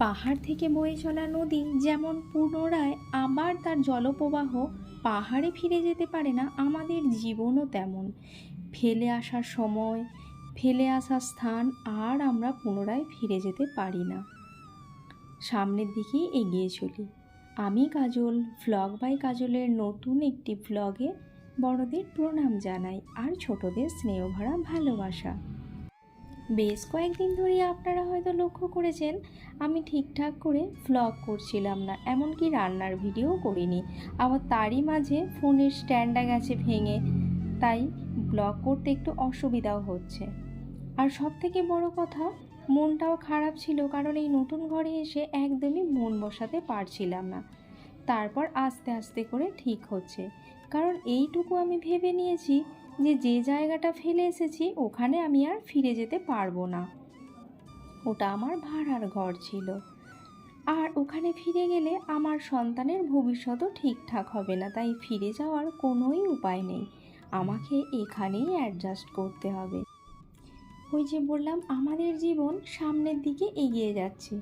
পাহাড় থেকে বয়ে চলা নদী যেমন পুনরায় আবার তার জলপ্রবাহ, পাহাড়ে ফিরে যেতে পারে না, আমাদের জীবনও তেমন। ফেলে আসার সময়, ফেলে আসা স্থান আর আমরা পুনরায় ফিরে যেতে পারি না। সামনের দিকেই এগিয়ে চলি। আমি কাজল ভ্লগ বাই কাজলের নতুন একটি ভ্লগে বড়দের প্রণাম জানাই আর ছোটদের স্নেহভরা ভালোবাসা। বেশ কয়েকদিন ধরে আপনারা হয়তো লক্ষ্য করেছেন, আমি ঠিকঠাক করে ভ্লগ করছিলাম না, এমনকি রান্নার ভিডিও করিনি। আবার তারই মাঝে ফোনের স্ট্যান্ডা গেছে ভেঙে, তাই ব্লগ করতে একটু অসুবিধাও হচ্ছে। আর সব থেকে বড় কথা, মনটাও খারাপ ছিল, কারণ এই নতুন ঘরে এসে একদমই মন বসাতে পারছিলাম না। তারপর আস্তে আস্তে করে ঠিক হচ্ছে। কারণ এইটুকু আমি ভেবে নিয়েছি যে যে জায়গাটা ফেলে এসেছি, ওখানে আমি আর ফিরে যেতে পারব না। ওটা আমার ভাড়ার ঘর ছিল। আর ওখানে ফিরে গেলে আমার সন্তানের ভবিষ্যতও ঠিকঠাক হবে না, তাই ফিরে যাওয়ার কোনোই উপায় নেই। আমাকে এখানেই অ্যাডজাস্ট করতে হবে। ওই যে বললাম, আমাদের জীবন সামনের দিকে এগিয়ে যাচ্ছে।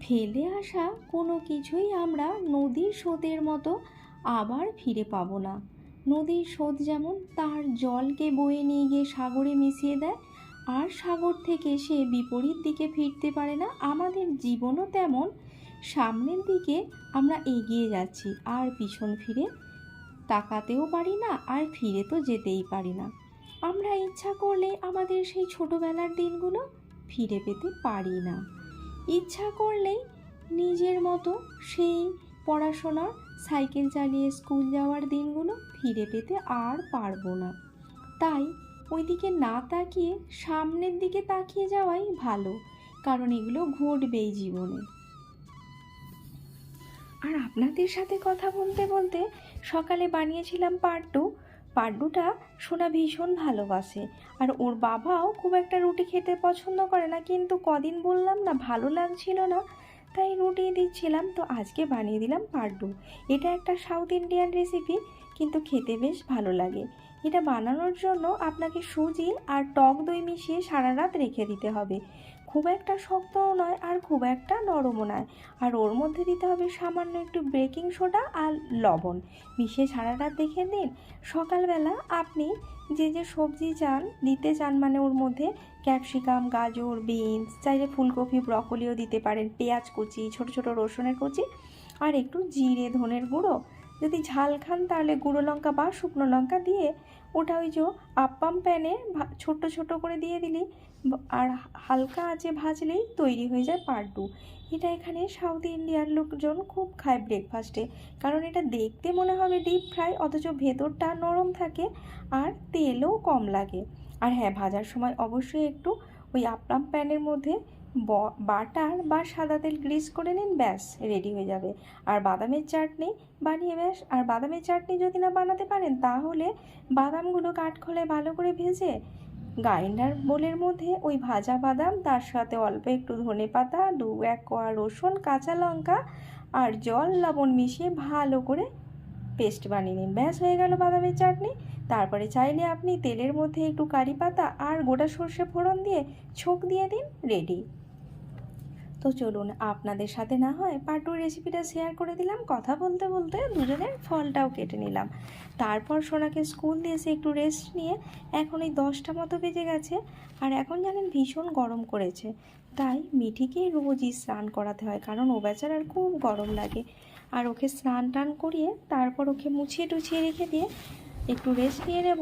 ফেলে আসা কোনো কিছুই আমরা নদীর স্রোতের মতো আবার ফিরে পাবো না। নদীর স্রোত যেমন তার জলকে বয়ে নিয়ে গিয়ে সাগরে মিশিয়ে দেয়, আর সাগর থেকে সে বিপরীত দিকে ফিরতে পারে না। আমাদের জীবনও তেমন। সামনের দিকে আমরা এগিয়ে যাচ্ছি, আর পিছন ফিরে তাকাতেও পারি না, আর ফিরে তো যেতেই পারি না। আমরা ইচ্ছা করলে আমাদের সেই ছোটোবেলার দিনগুলো ফিরে পেতে পারি না। ইচ্ছা করলেই নিজের মতো সেই পড়াশোনার সাইকেল চালিয়ে স্কুল যাওয়ার দিনগুলো ফিরে পেতে আর পারব না। তাই ওইদিকে না তাকিয়ে সামনের দিকে তাকিয়ে যাওয়াই ভালো, কারণ এগুলো ঘটবেই জীবনে। আর আপনাদের সাথে কথা বলতে বলতে সকালে বানিয়েছিলাম পাড্ডু। পাড্ডুটা সোনা ভীষণ ভালোবাসে, আর ওর বাবাও খুব একটা রুটি খেতে পছন্দ করে না, কিন্তু কদিন বললাম না, ভালো লাগছিল না। তাই রুটি দিচ্ছিলাম, তো আজকে বানিয়ে দিলাম পাড্ডু এটা একটা সাউথ ইন্ডিয়ান রেসিপি কিন্তু খেতে বেশ ভালো লাগে। এটা বানানোর জন্য আপনাকে সুজি আর টক দই মিশিয়ে সারা রাত রেখে দিতে হবে। খুব একটা শক্তও নয় আর খুব একটা নরমও নয়। আর ওর মধ্যে দিতে হবে সামান্য একটু বেকিং সোডা আর লবণ। মিশিয়ে সারা রাত দেখে দিন সকালবেলা আপনি যে যে সবজি চান, দিতে চান মানে ওর মধ্যে ক্যাপসিকাম, গাজর, বিনস, চাইলে ফুলকপি, ব্রকলিও দিতে পারেন, পেঁয়াজ কুচি, ছোট ছোট রসুনের কুচি, আর একটু জিরে, ধনের গুঁড়ো যদি ঝাল খান তাহলে গুঁড়ো লঙ্কা বা শুকনো লঙ্কা দিয়ে ওটা ওই যে আপ্পাম প্যানে ছোট ছোট করে দিয়ে দিলি আর হালকা আঁচে ভাজলেই তৈরি হয়ে যায় পাড্ডু এটা এখানে সাউথ ইন্ডিয়ার লোকজন খুব খায় ব্রেকফাস্টে কারণ এটা দেখতে মনে হবে ডিপ ফ্রাই অথচ ভেতরটা নরম থাকে আর তেলও কম লাগে। আর হ্যাঁ ভাজার সময় অবশ্যই একটু ওই আপ্পাম প্যানের মধ্যে বাটার বা সাদা তেল গ্রিস করে নিন, ব্যাস রেডি হয়ে যাবে। আর বাদামের চাটনি বানিয়ে ব্যাস, আর বাদামের চাটনি যদি না বানাতে পারেন, তাহলে বাদামগুলো কাঠখোলায় ভালো করে ভেজে গ্রাইন্ডার বোলের মধ্যে ওই ভাজা বাদাম, তার সাথে অল্প একটু ধনে পাতা, দু এক কোয়া রসুন, কাঁচা লঙ্কা আর জল, লবণ মিশিয়ে ভালো করে পেস্ট বানিয়ে নিন। ব্যাস, হয়ে গেল বাদামের চাটনি। তারপরে চাইলে আপনি তেলের মধ্যে একটু কারি পাতা আর গোটা সর্ষে ফোড়ন দিয়ে ছোক দিয়ে দিন রেডি তো চলুন আপনাদের সাথে না হয় পাটুর রেসিপিটা শেয়ার করে দিলাম। কথা বলতে বলতে দুজনের ফলটাও কেটে নিলাম। তারপর সোনাকে স্কুল দিয়ে এসে একটু রেস্ট নিয়ে এখন এই দশটা মতো বেজে গেছে আর এখন জানেন ভীষণ গরম করেছে। তাই মিঠিকেই রোজই স্নান করাতে হয় কারণ ও বেচারার খুব গরম লাগে। আর ওকে স্নান টান করিয়ে তারপর ওকে মুছিয়ে টুছিয়ে রেখে দিয়ে একটু রেস্ট নিয়ে নেব।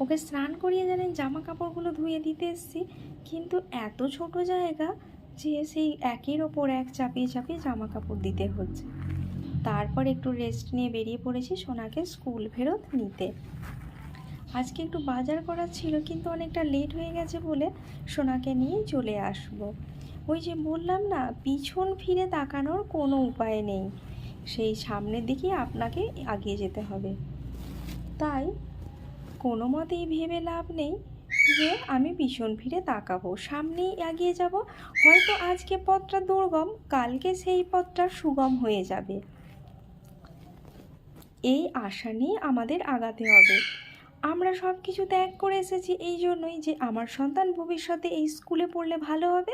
ওকে স্নান করিয়ে জানেন জামা কাপড়গুলো ধুয়ে দিতে এসেছি। কিন্তু এত ছোট জায়গা যে সেই একের ওপর এক চাপিয়ে চাপিয়ে জামা কাপড় দিতে হচ্ছে। তারপর একটু রেস্ট নিয়ে বেরিয়ে পড়েছি সোনাকে স্কুল ফেরত নিতে। আজকে একটু বাজার করার ছিল, কিন্তু অনেকটা লেট হয়ে গেছে বলে সোনাকে নিয়ে চলে আসব। ওই যে বললাম না, পিছন ফিরে তাকানোর কোনো উপায় নেই। সেই সামনের দিকে আপনাকে আগিয়ে যেতে হবে। তাই কোনো মতেই ভেবে লাভ নেই যে আমি ভীষণ ফিরে তাকাবো। সামনেই এগিয়ে যাব। হয়তো আজকে পথটা দুর্গম, কালকে সেই পথটা সুগম হয়ে যাবে। এই আশা নিয়ে আমাদের আগাতে হবে। আমরা সব কিছু ত্যাগ করে এসেছি এই জন্যই যে আমার সন্তান ভবিষ্যতে এই স্কুলে পড়লে ভালো হবে,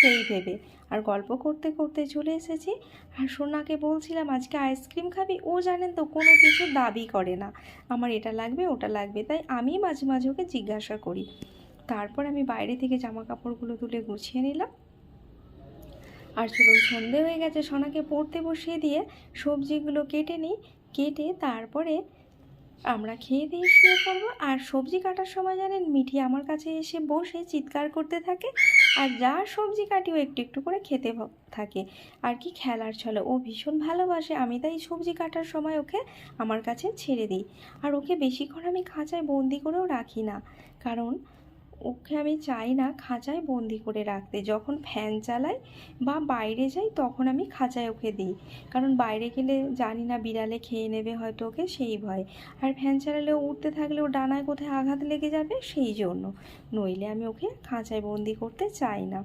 সেই ভেবে। আর গল্প করতে করতে চলে এসেছি। আর সোনাকে বলছিলাম, আজকে আইসক্রিম খাবি? ও জানেন তো, কোনো কিছু দাবি করে না। আমার এটা লাগবে, ওটা লাগবে, তাই আমি মাঝে মাঝে ওকে জিজ্ঞাসা করি। তারপর আমি বাইরে থেকে জামা কাপড়গুলো তুলে গুছিয়ে নিলাম। আর চলুন, সন্ধে হয়ে গেছে। সোনাকে পড়তে বসিয়ে দিয়ে সবজিগুলো কেটে নিই। কেটে তারপরে আমরা খেয়ে দিয়ে শুয়ে পড়ব। আর সবজি কাটার সময় জানেন, মিঠি আমার কাছে এসে বসে চিৎকার করতে থাকে। আর যা সবজি কাটিও একটু একটু করে খেতে থাকে। আর কি খেলার ছলে, ও ভীষণ ভালোবাসে। আমি তাই সবজি কাটার সময় ওকে আমার কাছে ছেড়ে দিই। আর ওকে বেশিক্ষণ আমি খাঁচায় বন্দি করেও রাখি না। কারণ ওকে আমি চাই না খাঁচায় বন্দি করে রাখতে। যখন ফ্যান চালাই বা বাইরে যাই, তখন আমি খাঁচায় ওকে দিই। কারণ বাইরে গেলে জানি না বিড়ালে খেয়ে নেবে হয়তো ওকে, সেই ভয়। আর ফ্যান চালালেও উঠতে থাকলে ও ডানায় কোথায় আঘাত লেগে যাবে, সেই জন্য। নইলে আমি ওকে খাঁচায় বন্দি করতে চাই না।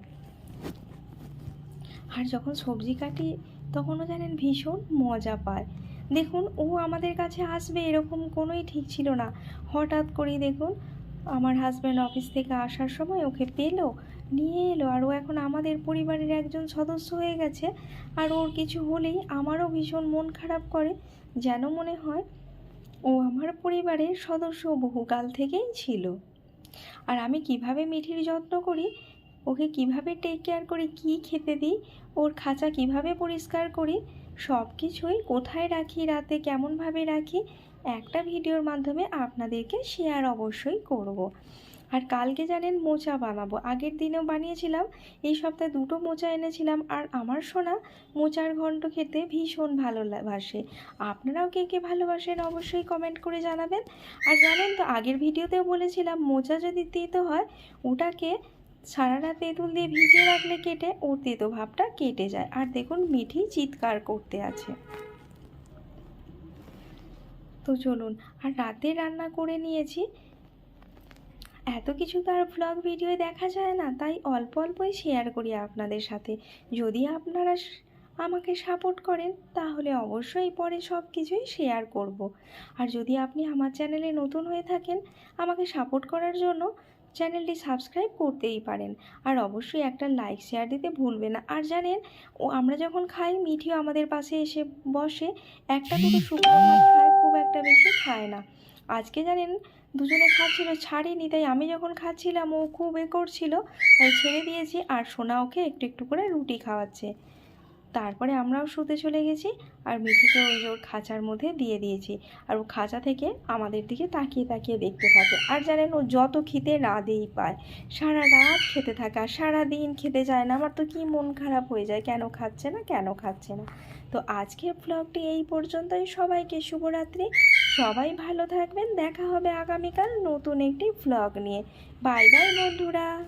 আর যখন সবজি কাটি, তখনও জানেন ভীষণ মজা পায়। দেখুন, ও আমাদের কাছে আসবে এরকম কোনোই ঠিক ছিল না। হঠাৎ করেই দেখুন আমার হাজব্যান্ড অফিস থেকে আসার সময় ওকে পেল, নিয়ে এলো। আর ও এখন আমাদের পরিবারের একজন সদস্য হয়ে গেছে। আর ওর কিছু হলেই আমারও ভীষণ মন খারাপ করে। যেন মনে হয় ও আমার পরিবারের সদস্য বহুকাল থেকেই ছিল। আর আমি কীভাবে মিঠির যত্ন করি, ওকে কীভাবে টেক কেয়ার করি, কী খেতে দিই, ওর খাঁচা কীভাবে পরিষ্কার করি সব কিছুই কোথায় রাখি, রাতে কেমনভাবে রাখি একটা ভিডিওর মাধ্যমে আপনাদেরকে শেয়ার অবশ্যই করব। আর কালকে জানেন মোচা বানাবো। আগের দিনেও বানিয়েছিলাম, এই সপ্তাহে দুটো মোচা এনেছিলাম। আর আমার সোনা মোচার ঘন্ট খেতে ভীষণ ভালোবাসে আপনারাও কে কে ভালোবাসেন অবশ্যই কমেন্ট করে জানাবেন। আর জানেন তো, আগের ভিডিওতেও বলেছিলাম, মোচা যদি তেতো হয়, ওটাকে সারা রাত তেঁতুল দিয়ে ভিজিয়ে রাখলে কেটে, ওর তেতো ভাবটা কেটে যায়। আর দেখুন, মিঠি চিৎকার করতে আছে। তো চলুন, আর রাতে রান্না করে নিয়েছি। এত কিছু তো আর ভ্লগ ভিডিও দেখা যায় না, তাই অল্প অল্পই শেয়ার করি আপনাদের সাথে। যদি আপনারা আমাকে সাপোর্ট করেন, তাহলে অবশ্যই পরে সব কিছুই শেয়ার করব। আর যদি আপনি আমার চ্যানেলে নতুন হয়ে থাকেন, আমাকে সাপোর্ট করার জন্য চ্যানেলটি সাবস্ক্রাইব করতেই পারেন। আর অবশ্যই একটা লাইক শেয়ার দিতে ভুলবেন না। আর জানেন, ও আমরা যখন খাই, মিঠিও আমাদের পাশে এসে বসে, একটা দুটো শুকনো খায়। একটা বেশি খায় না। আজকে জানেন, দুজনে খাচ্ছিল, ছাড়িনি, তাই আমি যখন খাচ্ছিলাম, ও খুব এ করছিল, তাই ছেড়ে দিয়েছি, আর সোনা ওকে একটু একটু করে রুটি খাওয়াচ্ছে। তারপরে আমরাও শুতে চলে গেছি আর মিঠিকে ওই ওর খাঁচার মধ্যে দিয়ে দিয়েছি। আর ও খাঁচা থেকে আমাদের দিকে তাকিয়ে তাকিয়ে দেখতে থাকে। আর জানেন ও যত খিদে রাতেই পায়। সারা রাত খেতে থাকে আর সারা দিন খেতে যায় না। আমার তো কি মন খারাপ হয়ে যায়। কেন খাচ্ছে না? কেন খাচ্ছে না? তো আজকের ব্লগটি এই পর্যন্তই। সবাইকে শুভরাত্রি। সবাই ভালো থাকবেন। দেখা হবে আগামীকাল নতুন একটি ব্লগ নিয়ে। বাই বাই বন্ধুরা।